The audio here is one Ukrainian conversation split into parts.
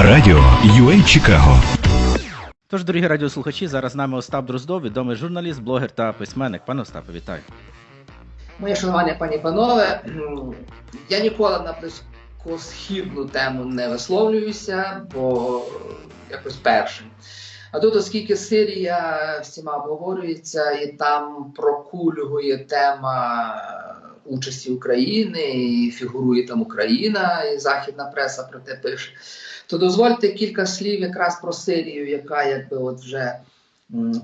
Радіо UA Чикаго. Тож, дорогі радіослухачі, зараз з нами Остап Дроздов, відомий журналіст, блогер та письменник. Пане Остапе, вітаю. Моє шанування, пані панове, я ніколи на близькосхідну тему не висловлююся, бо якось першим. А тут, оскільки Сирія всіма обговорюється, і там прокульгує тема участі України, і фігурує там Україна, і західна преса про те пише, то дозвольте кілька слів якраз про Сирію, яка якби от вже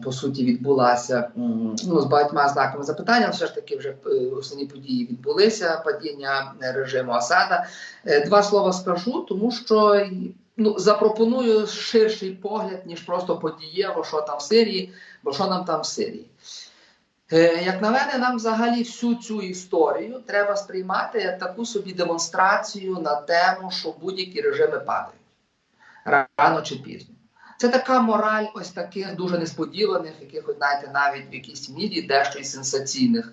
по суті відбулася ну, з багатьма знаками запитання. Все ж таки, вже е, основні події відбулися. Падіння режиму Асада. Е, Два слова скажу, тому що ну, запропоную ширший погляд, ніж просто подієво, що там в Сирії, бо що нам там в Сирії. Е, Як на мене, нам взагалі всю цю історію треба сприймати як таку собі демонстрацію на тему, що будь-які режими падають рано чи пізно. Це така мораль ось таких дуже несподіваних, якихось, знаєте, навіть в якійсь мірі дещо і сенсаційних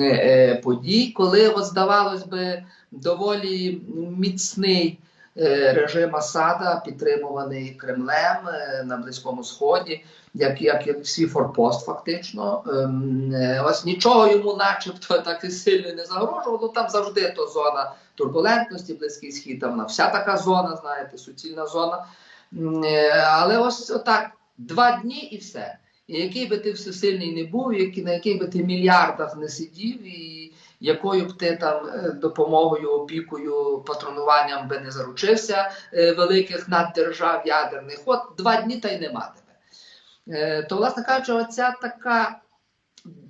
е, подій, коли, от, здавалось би, доволі міцний е, режим Асада, підтримуваний Кремлем е, на Близькому Сході, як, як, як свій форпост, фактично. Ем, е, Ось нічого йому, начебто, так і сильно не загрожувало. Там завжди то зона турбулентності, Близький Схід, там вся така зона, знаєте, суцільна зона. Е, Але ось отак два дні і все. І який би ти всесильний не був, який, на яких би ти мільярдах не сидів, і якою б ти там е, допомогою, опікою, патронуванням би не заручився великих наддержав ядерних, от два дні та й нема тебе. Е, То, власне кажучи, оця така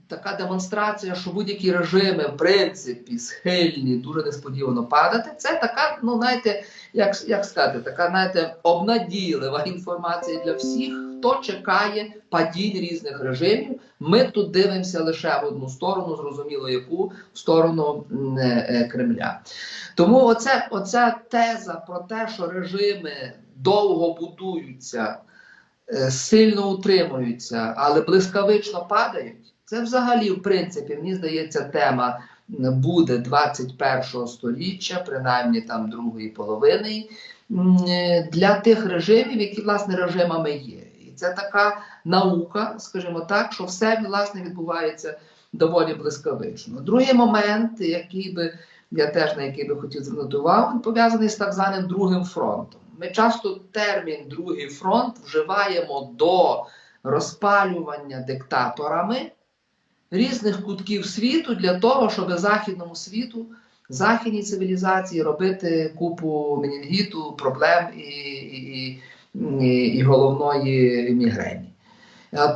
така демонстрація, що будь-які режими, в принципі, схильні дуже несподівано падати, це така, ну знаєте, як, як сказати, така, знаєте, обнадійлива інформація для всіх, хто чекає падінь різних режимів. Ми тут дивимося лише в одну сторону, зрозуміло, яку в сторону е, е, Кремля. Тому оце, оця теза про те, що режими довго будуються, сильно утримуються, але блискавично падають. Це взагалі, в принципі, мені здається, тема буде 21 століття, принаймні там другої половини, е, для тих режимів, які власне режимами є. І це така наука, скажімо так, що все власне відбувається доволі блискавично. Другий момент, який би я теж на який би хотів звернути увагу, пов'язаний з так званим другим фронтом. Ми часто термін другий фронт вживаємо до розпалювання диктаторами різних кутків світу для того, щоб західному світу, західній цивілізації робити купу менінгіту, проблем і, і, і, і головної мігрені.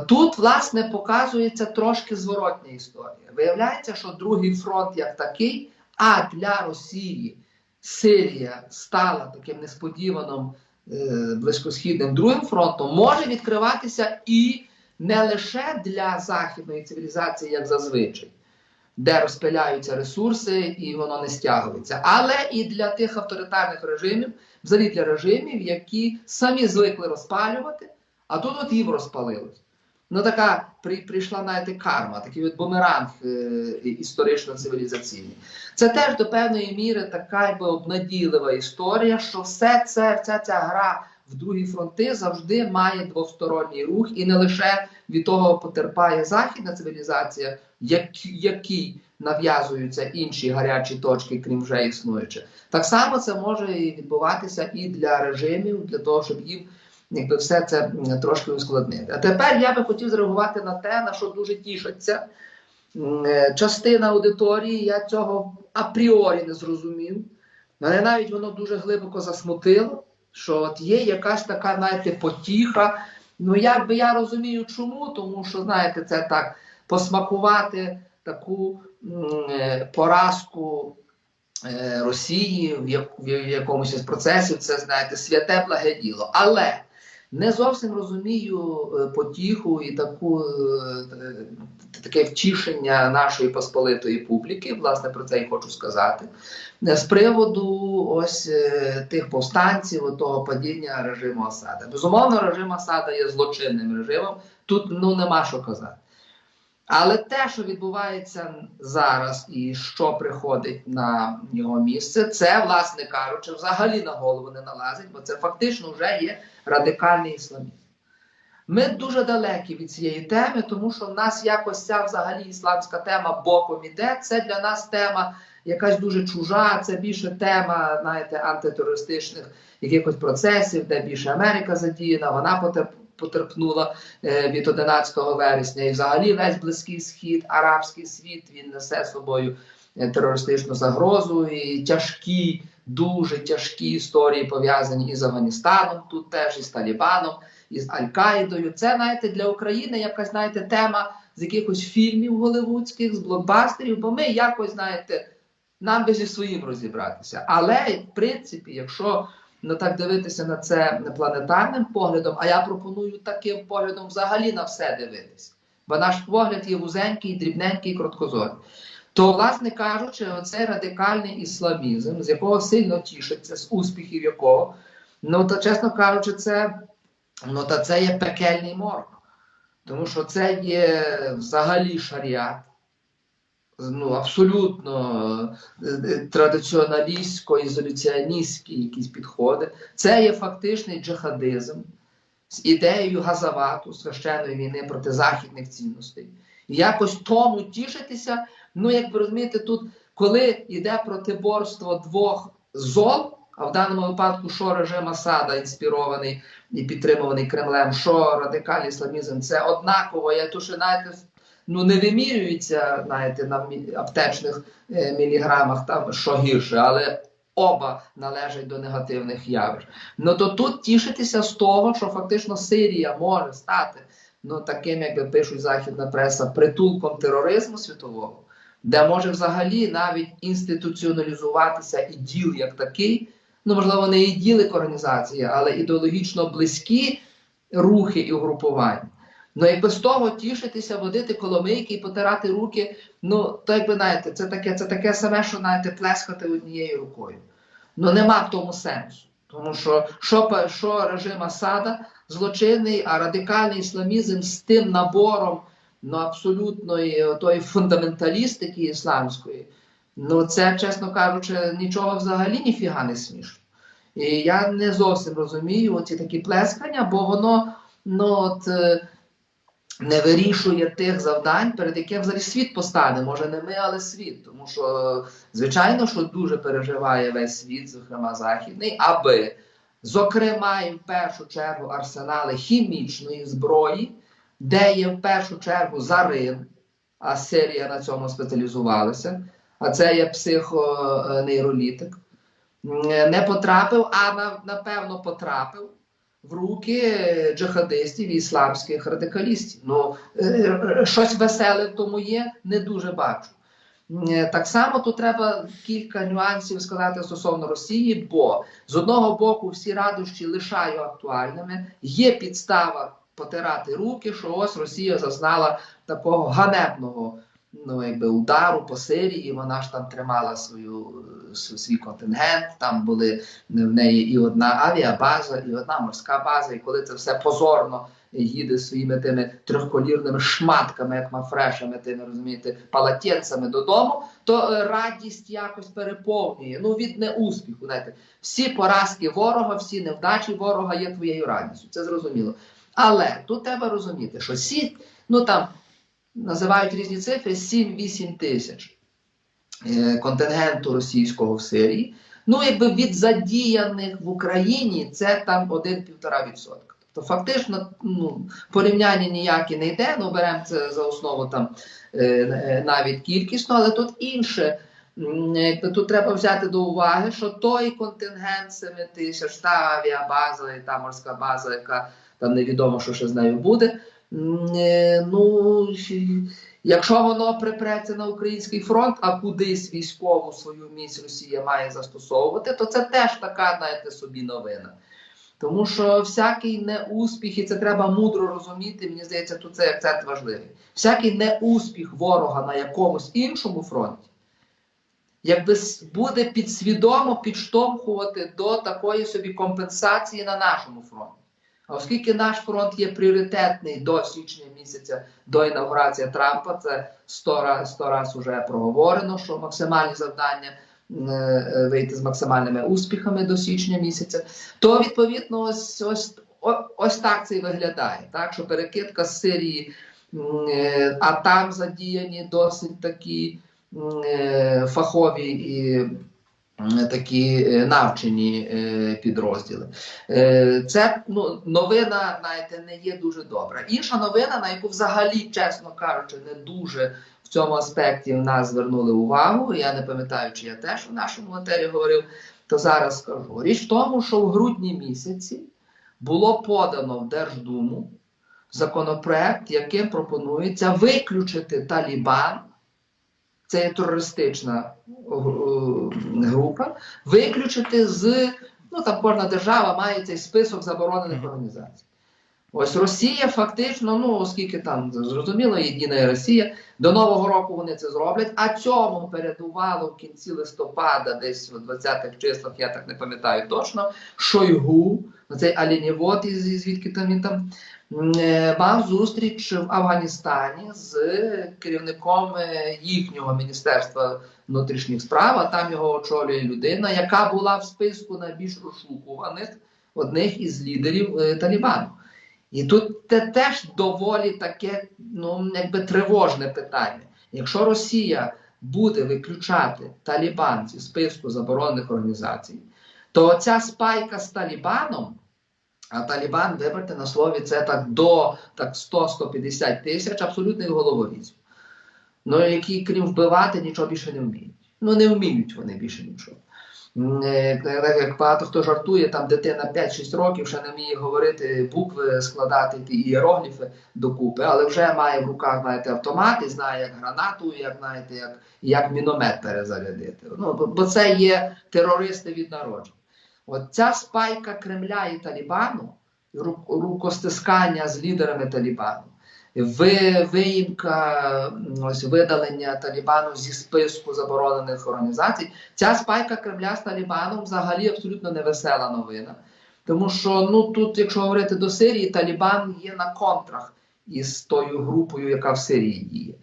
Тут, власне, показується трошки зворотня історія. Виявляється, що другий фронт як такий, а для Росії Сирія стала таким несподіваним е, близькосхідним другим фронтом, може відкриватися і не лише для західної цивілізації, як зазвичай, де розпиляються ресурси і воно не стягується, але і для тих авторитарних режимів, взагалі для режимів, які самі звикли розпалювати, а тут от їм розпалилось. Ну, така при, прийшла знаєте, карма, такий от бумеранг е, історично-цивілізаційний. Це теж до певної міри така якби обнадійлива історія, що все це, вся ця гра в другі фронти завжди має двосторонній рух, і не лише від того потерпає західна цивілізація, як, якій нав'язуються інші гарячі точки, крім вже існуючих. Так само це може і відбуватися і для режимів, для того, щоб їм якби все це трошки ускладнити. А тепер я би хотів зреагувати на те, на що дуже тішаться. Е, Частина аудиторії, я цього апріорі не зрозумів. Мене навіть воно дуже глибоко засмутило, що от є якась така, знаєте, потіха. Ну, як би я розумію, чому, тому що, знаєте, це так посмакувати таку е, поразку е, Росії в, в якомусь із процесів, це, знаєте, святе благе діло. Але не зовсім розумію е, потіху і таку, е, таке втішення нашої посполитої публіки, власне, про це і хочу сказати, з приводу ось е, тих повстанців, того падіння режиму Асада. Безумовно, режим Асада є злочинним режимом, тут ну нема що казати. Але те, що відбувається зараз і що приходить на його місце, це, власне кажучи, взагалі на голову не налазить, бо це фактично вже є радикальний ісламізм. Ми дуже далекі від цієї теми, тому що в нас якось ця взагалі ісламська тема боком іде. Це для нас тема якась дуже чужа, це більше тема, знаєте, антитерористичних якихось процесів, де більше Америка задіяна, вона потерпнула е, від 11 вересня. І взагалі весь Близький Схід, арабський світ він несе собою е, терористичну загрозу і тяжкі, дуже тяжкі історії пов'язані із Афганістаном, тут теж із Талібаном, із Аль-Каїдою. Це, знаєте, для України якась, знаєте, тема з якихось фільмів голливудських, з блокбастерів, бо ми якось, знаєте, нам би зі своїм розібратися. Але, в принципі, якщо ну, так дивитися на це планетарним поглядом, а я пропоную таким поглядом взагалі на все дивитися. Бо наш погляд є вузенький, дрібненький, короткозорий. То, власне кажучи, оцей радикальний ісламізм, з якого сильно тішиться, з успіхів якого, ну то, чесно кажучи, це, ну, та це є пекельний морг. Тому що це є взагалі шаріат, ну, абсолютно е, е, традиціоналістсько-ізоляціоністські якісь підходи. Це є фактичний джихадизм з ідеєю газавату, священної війни проти західних цінностей. І якось тому тішитися, ну, як ви розумієте, тут, коли йде протиборство двох зол, а в даному випадку, що режим Асада інспірований і підтримуваний Кремлем, що радикальний ісламізм, це однаково. Я що знаєте, ну не вимірюється, знаєте, на аптечних е, міліграмах там що гірше, але оба належать до негативних явищ. Ну то тут тішитися з того, що фактично Сирія може стати ну таким, як пишуть західна преса, притулком тероризму світового, де може взагалі навіть інституціоналізуватися іділ як такий. Ну, можливо, не іділ як організація, але ідеологічно близькі рухи і угрупування. Ну, якби з того тішитися, водити коломийки і потирати руки, ну, то якби знаєте, це таке, це таке саме, що знаєте, плескати однією рукою. Ну, нема в тому сенсу. Тому що що, що режим Асада злочинний, а радикальний ісламізм з тим набором ну, абсолютної тої фундаменталістики ісламської, ну це, чесно кажучи, нічого взагалі ніфіга не смішно. І я не зовсім розумію оці такі плескання, бо воно ну, от, е, не вирішує тих завдань, перед яким взагалі світ постане. Може, не ми, але світ. Тому що, звичайно, що дуже переживає весь світ, зокрема західний, аби, зокрема, і в першу чергу арсенали хімічної зброї, де є в першу чергу зарин, а Сирія на цьому спеціалізувалася, а це є психонейролітик, не потрапив, а напевно потрапив в руки джихадистів і ісламських радикалістів. Ну, е, е, щось веселе в тому є, не дуже бачу. Е, Так само тут треба кілька нюансів сказати стосовно Росії, бо з одного боку всі радощі лишаю актуальними, є підстава потирати руки, що ось Росія зазнала такого ганебного ну, якби, удару по Сирії, вона ж там тримала свою, е, свій контингент, там були в неї і одна авіабаза, і одна морська база, і коли це все позорно їде своїми тими трьохколірними шматками, як мафрешами, тими розумієте, палатєнцями додому, то е, радість якось переповнює. Ну від неуспіху. Знаєте, всі поразки ворога, всі невдачі ворога є твоєю радістю. Це зрозуміло. Але тут треба розуміти, що сі, ну там називають різні цифри 7-8 тисяч е, контингенту російського в Сирії. Ну, якби від задіяних в Україні це там 1-1,5%. Тобто фактично ну, порівняння ніякі не йде, ну беремо це за основу там е, навіть кількісно, але тут інше. Тут треба взяти до уваги, що той контингент 7 тисяч, та авіабаза і та морська база, яка там невідомо, що ще з нею буде. Е, Ну, якщо воно припреться на український фронт, а кудись військову свою місць Росія має застосовувати, то це теж така, знаєте, собі новина. Тому що всякий неуспіх, і це треба мудро розуміти, мені здається, тут цей акцент важливий. Всякий неуспіх ворога на якомусь іншому фронті, якби буде підсвідомо підштовхувати до такої собі компенсації на нашому фронті. Оскільки наш фронт є пріоритетний до січня місяця, до інаугурації Трампа, це сто раз, сто раз уже проговорено, що максимальні завдання е, е, вийти з максимальними успіхами до січня місяця, то відповідно ось ось, ось так це і виглядає. Так, що перекидка з Сирії, е, а там задіяні досить такі фахові і такі е, навчені е, підрозділи. Е, Це ну, новина, знаєте, не є дуже добра. Інша новина, на яку взагалі, чесно кажучи, не дуже в цьому аспекті в нас звернули увагу. Я не пам'ятаю, чи я теж в нашому матері говорив, то зараз скажу. Річ в тому, що в грудні місяці було подано в Держдуму законопроект, яким пропонується виключити Талібан. Це є терористична е, група, виключити з ну там кожна держава має цей список заборонених організацій. Ось Росія фактично, ну оскільки там зрозуміло, єдина Росія, до Нового року вони це зроблять, а цьому передувало в кінці листопада, десь в 20-х числах, я так не пам'ятаю точно, Шойгу, цей Алінєвод, із звідки там він там мав зустріч в Афганістані з керівником е, їхнього міністерства внутрішніх справ, а там його очолює людина, яка була в списку найбільш розшукуваних одних із лідерів е, Талібану. І тут те теж доволі таке, ну якби тривожне питання. Якщо Росія буде виключати Талібан зі списку заборонених організацій, то ця спайка з Талібаном, а Талібан, вибрати на слові, це так до так 100-150 тисяч абсолютних головорізів. Ну, які, крім вбивати, нічого більше не вміють. Ну, не вміють вони більше нічого. Е, Як багато хто жартує, там дитина 5-6 років ще не вміє говорити букви, складати ті ієрогліфи докупи, але вже має в руках знаєте, автомат і знає, як гранату, як знаєте, як, як міномет перезарядити. Ну, бо це є терористи від народження. От ця спайка Кремля і Талібану, ру- рукостискання з лідерами Талібану, виїмка, ось видалення Талібану зі списку заборонених організацій. Ця спайка Кремля з Талібаном взагалі абсолютно невесела новина. Тому що ну тут, якщо говорити до Сирії, Талібан є на контрах із тою групою, яка в Сирії діє.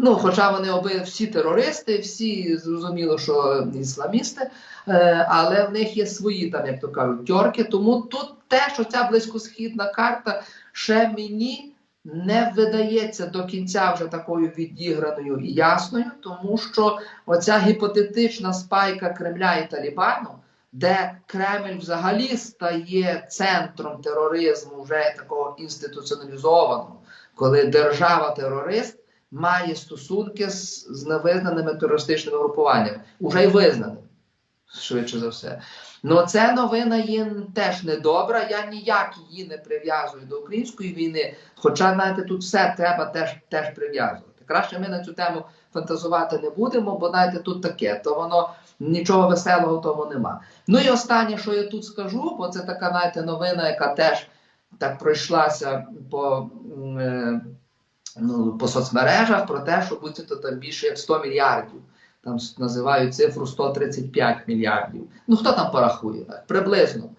Ну, хоча вони оби всі терористи, всі зрозуміло, що ісламісти, е, але в них є свої, там, як то кажуть, тьорки. Тому тут те, що ця близькосхідна карта ще мені не видається до кінця вже такою відіграною і ясною, тому що оця гіпотетична спайка Кремля і Талібану, де Кремль взагалі стає центром тероризму вже такого інституціоналізованого, коли держава-терорист має стосунки з, з невизнаними терористичними групуваннями, уже й визнаними, швидше за все. Ну, ця новина є теж недобра. Я ніяк її не прив'язую до української війни. Хоча, знаєте, тут все треба теж, теж прив'язувати. Краще ми на цю тему фантазувати не будемо, бо знаєте, тут таке, то воно нічого веселого тому нема. Ну і останнє, що я тут скажу, бо це така, знаєте, новина, яка теж так пройшлася по, е, ну, по соцмережах про те, що буцімто там більше як 100 мільярдів. Там називають цифру 135 мільярдів. Ну хто там порахує? Приблизно.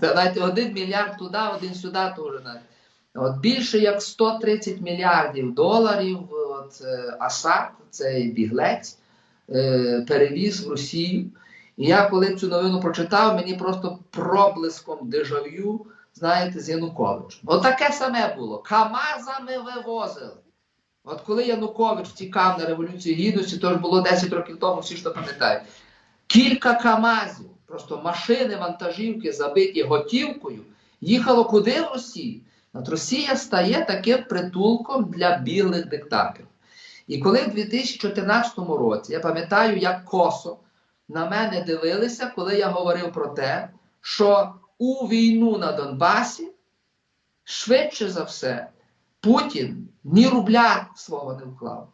Це, знаєте, один мільярд туди, один сюди, вже. От більше як 130 мільярдів доларів от, е, Асад, цей біглець, е, перевіз в Росію. І я коли цю новину прочитав, мені просто проблиском дежав'ю, знаєте, з Януковичем. От таке саме було. Камазами вивозили. От коли Янукович втікав на Революцію Гідності, то ж було 10 років тому, всі ж то пам'ятають. Кілька Камазів, просто машини, вантажівки, забиті готівкою, їхало куди в Росію? От Росія стає таким притулком для білих диктаторів. І коли в 2014 році, я пам'ятаю, як косо на мене дивилися, коли я говорив про те, що у війну на Донбасі швидше за все Путін ні рубля свого не вклав.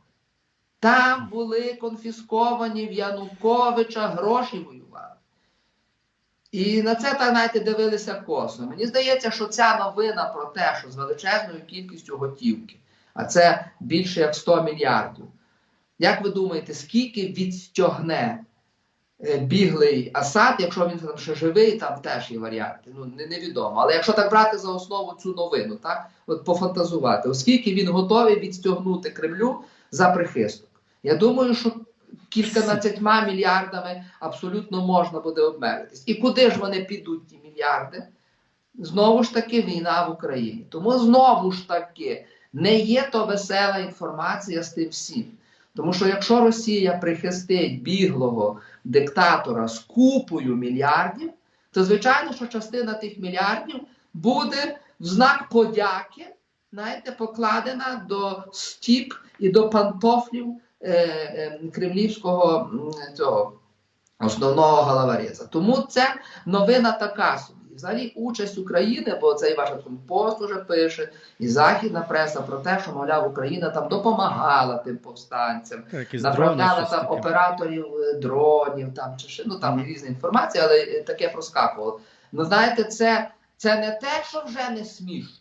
Там були конфісковані в Януковича гроші воювали. І на це, так знаєте, дивилися косо. Мені здається, що ця новина про те, що з величезною кількістю готівки, а це більше як 100 мільярдів. Як ви думаєте, скільки відстягне біглий Асад, якщо він там ще живий, там теж є варіанти. Ну не, невідомо. Але якщо так брати за основу цю новину, так от пофантазувати, оскільки він готовий відстягнути Кремлю за прихисток. Я думаю, що кільканадцятьма мільярдами абсолютно можна буде обмежитись. І куди ж вони підуть, ті мільярди? Знову ж таки, війна в Україні. Тому знову ж таки не є то весела інформація з тим всім. Тому що якщо Росія прихистить біглого диктатора з купою мільярдів, то звичайно, що частина тих мільярдів буде в знак подяки, знаєте, покладена до стіп і до пантофлів е, е, кремлівського цього основного головореза. Тому це новина така собі. Взагалі участь України, бо це і Вашингтон Пост уже пише, і західна преса про те, що мовляв Україна там допомагала тим повстанцям, Так, направляла там таке. операторів е, дронів, там чи ще ну там різна інформація, але е, таке проскакувало. Ну знаєте, це, це не те, що вже не смішно.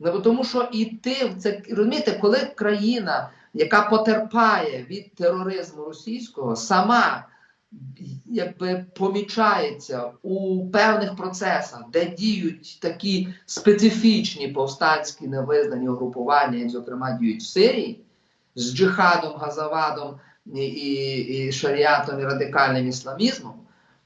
Ну, тому що іти в це розумієте, коли країна, яка потерпає від тероризму російського, сама якби помічається у певних процесах, де діють такі специфічні повстанські невизнані угрупування, як зокрема діють в Сирії, з джихадом, газавадом і, і шаріатом і радикальним ісламізмом,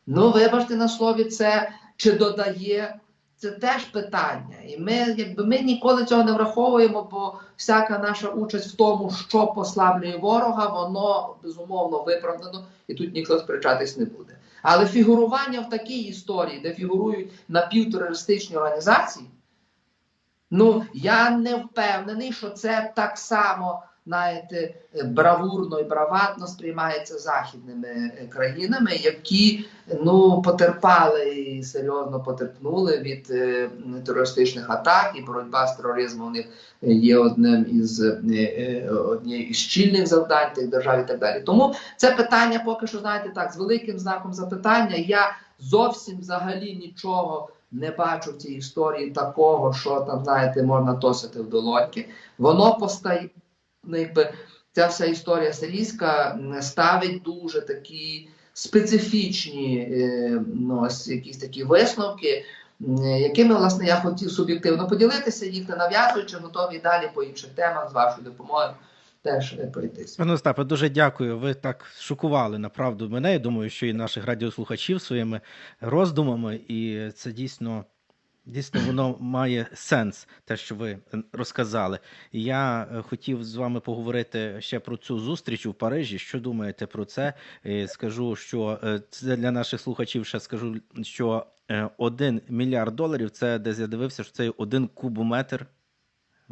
ну вибачте на слові, це чи додає. Це теж питання, і ми, якби ми ніколи цього не враховуємо, бо всяка наша участь в тому, що послаблює ворога, воно безумовно виправдано, і тут ніхто сперечатись не буде. Але фігурування в такій історії, де фігурують напівтерористичні організації, ну я не впевнений, що це так само знаєте, бравурно і браватно сприймається західними е, країнами, які ну потерпали і серйозно потерпнули від е, терористичних атак, і боротьба з тероризмом у них є одним із е, е, однією із чільних завдань тих держав і так далі. Тому це питання поки що знаєте так з великим знаком запитання. Я зовсім взагалі нічого не бачу в цій історії такого, що там знаєте, можна тосити в долоньки. Воно постає, ну, якби ця вся історія сирійська ставить дуже такі специфічні е, ну, ось якісь такі висновки, якими власне я хотів суб'єктивно поділитися, їх не нав'язуючи, готові далі по інших темах з вашою допомогою теж е, пройтись. Пане Остапе, дуже дякую. Ви так шокували направду мене. Я думаю, що і наших радіослухачів своїми роздумами, і це дійсно. Дійсно, воно має сенс, те, що ви е, розказали. Я е, хотів з вами поговорити ще про цю зустріч у Парижі. Що думаєте про це? Скажу, що е, це для наших слухачів ще скажу, що один мільярд доларів це десь я дивився, що це один кубометр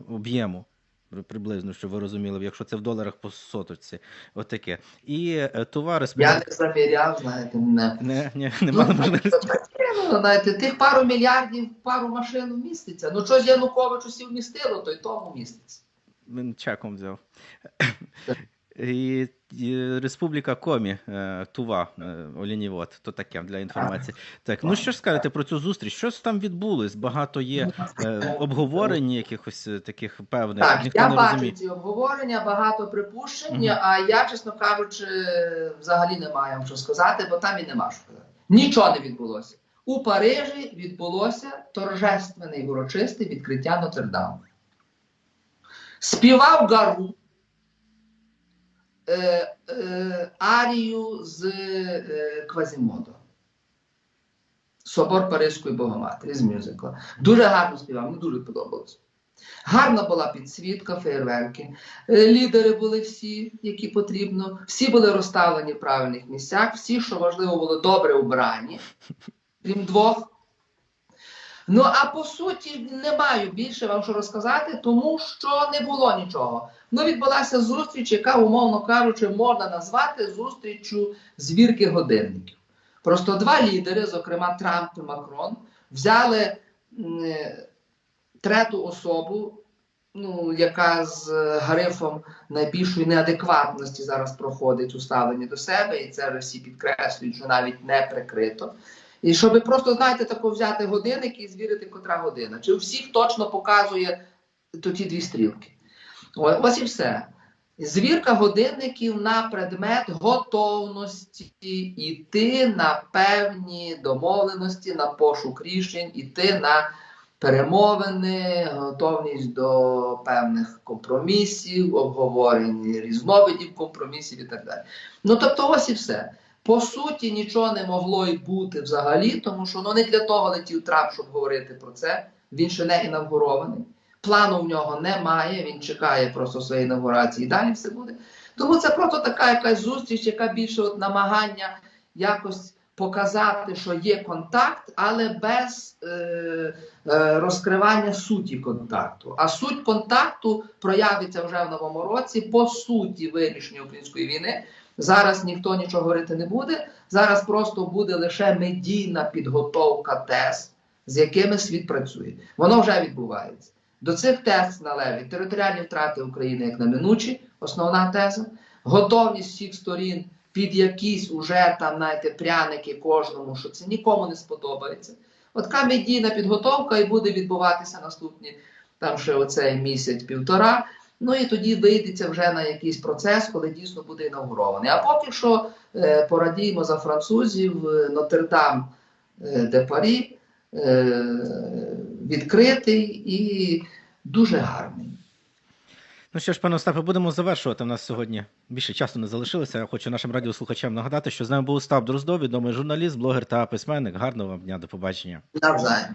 об'єму. При- Приблизно, щоб ви розуміли, якщо це в доларах по соточці, отаке. І товари товари Я не заміряв, знаєте, не. не, не, немає можливості. Ну, знаєте, тих пару мільярдів, пару машин вміститься. Ну, щось Януковичу сів вмістило, то й тому міститься. Він чеком взяв. І Республіка Комі, е, Тува, е, Олінівод, то таке для інформації. Так, ну що ж скажете про цю зустріч? Що там відбулось? Багато є е, обговорень якихось е, таких певних. Так, Ніхто я не бачу розуміє. ці обговорення, багато припущень, Мгм. а я, чесно кажучи, взагалі не маю вам що сказати, бо там і нема що сказати. Нічого не відбулося. У Парижі відбулося торжественне і урочисте відкриття Нотр-Даму. Співав Гару е, е, арію з е, Квазімодо. Собор Паризької Богоматері з мюзикла. Дуже гарно співав, мені дуже подобалось. Гарна була підсвітка, фейерверки. Е, Лідери були всі, які потрібно. Всі були розставлені в правильних місцях, всі, що важливо, були добре убрані, крім двох. Ну, а по суті, не маю більше вам що розказати, тому що не було нічого. Ну, відбулася зустріч, яка, умовно кажучи, можна назвати зустріччю звірки годинників. Просто два лідери, зокрема Трамп і Макрон, взяли е, трету особу, ну, яка з грифом найбільшої неадекватності зараз проходить у ставленні до себе, і це всі підкреслюють, що навіть не прикрито. І щоб просто, знаєте, тако взяти годинник і звірити, котра година. Чи у всіх точно показує то ті дві стрілки. Ось і все. Звірка годинників на предмет готовності йти на певні домовленості, на пошук рішень, йти на перемовини, готовність до певних компромісів, обговорень різновидів компромісів і так далі. Ну тобто, ось і все. По суті, нічого не могло й бути взагалі, тому що ну не для того летів Трамп, щоб говорити про це. Він ще не інавгурований. Плану в нього немає, він чекає просто своєї інаугурації і далі все буде. Тому це просто така якась зустріч, яка більше от намагання якось показати, що є контакт, але без е, е, розкривання суті контакту. А суть контакту проявиться вже в новому році по суті вирішення української війни. Зараз ніхто нічого говорити не буде. Зараз просто буде лише медійна підготовка тез, з якими світ працює. Воно вже відбувається. До цих тез належать територіальні втрати України як неминучі, основна теза, готовність всіх сторін під якісь уже там, знаєте, пряники кожному, що це нікому не сподобається. От така медійна підготовка і буде відбуватися наступні там ще оцей місяць-півтора. Ну і тоді вийдеться вже на якийсь процес, коли дійсно буде інаугурований. А поки що е, порадіємо за французів е, Нотр-Дам е, де Парі е, відкритий і дуже гарний. Ну що ж, пане Остапе, будемо завершувати. У нас сьогодні більше часу не залишилося. Я хочу нашим радіослухачам нагадати, що з нами був Остап Дроздов, відомий журналіст, блогер та письменник. Гарного вам дня, до побачення. Навзаєм.